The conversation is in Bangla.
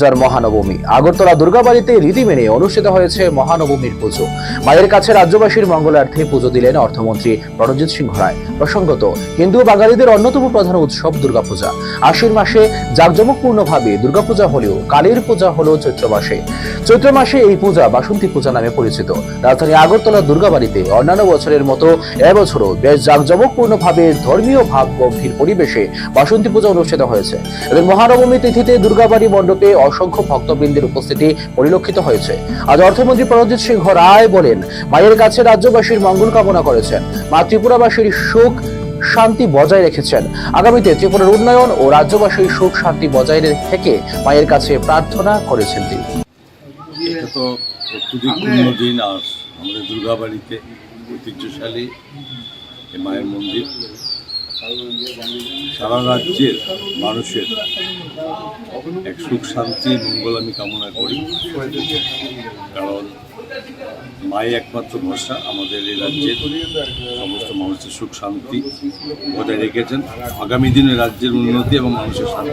দুর্গাপূজার মহানবমী। আগরতলা দুর্গাবাড়িতে রীতি মেনে অনুষ্ঠিত হয়েছে মহানবমীর পুজো। মায়ের কাছে রাজ্যবাসীর মঙ্গলার্থে পুজো দিলেন অর্থমন্ত্রী রণজিৎ সিংহ রায়। প্রসঙ্গত হিন্দু বাঙালিদের অন্যতম প্রধান উৎসব দুর্গাপূজা। আশ্বিন মাসে জাঁকজমকপূর্ণভাবে দুর্গাপূজা হলেও কালীর পূজা হলো চৈত্র মাসে। চৈত্র মাসে এই পূজা বাসন্তী পূজা নামে পরিচিত। রাজধানী আগরতলা দুর্গাবাড়িতে অন্যান্য বছরের মতো এবছরও বেশ জাঁকজমকপূর্ণভাবে ধর্মীয় ভাব গম্ভীর পরিবেশে বাসন্তী পূজা অনুষ্ঠিত হয়েছে। এদের মহানবমী তিথিতে দুর্গাবাড়ি মণ্ডপে অসংখ্য ভক্তবৃন্দের উপস্থিতি পরিলক্ষিত হয়েছে। আজ অর্থমন্ত্রী প্রণজিৎ সিংহ রায় বলেন, মায়ের কাছে রাজ্যবাসীর মঙ্গল কামনা করেছেন। মা ত্রিপুরাবাসীর সুখ শান্তি বজায় রেখেছেন। আগামীতে ত্রিপুরার উন্নয়ন ও রাজ্যবাসীর সুখ শান্তি বজায় থেকে মায়ের কাছে প্রার্থনা করেছেন তিনি। আমাদের দুর্গাবাড়িতে ঐতিহ্যশালী মায়ের মন্দির। সারা রাজ্যের মানুষের এক সুখ, শান্তি, মঙ্গল আমি কামনা করি। কারণ মাই একমাত্র ভরসা আমাদের এই রাজ্যের সমস্ত মানুষের সুখ, শান্তি বজায় রেখেছেন। আগামী দিনে রাজ্যের উন্নতি এবং মানুষের শান্তি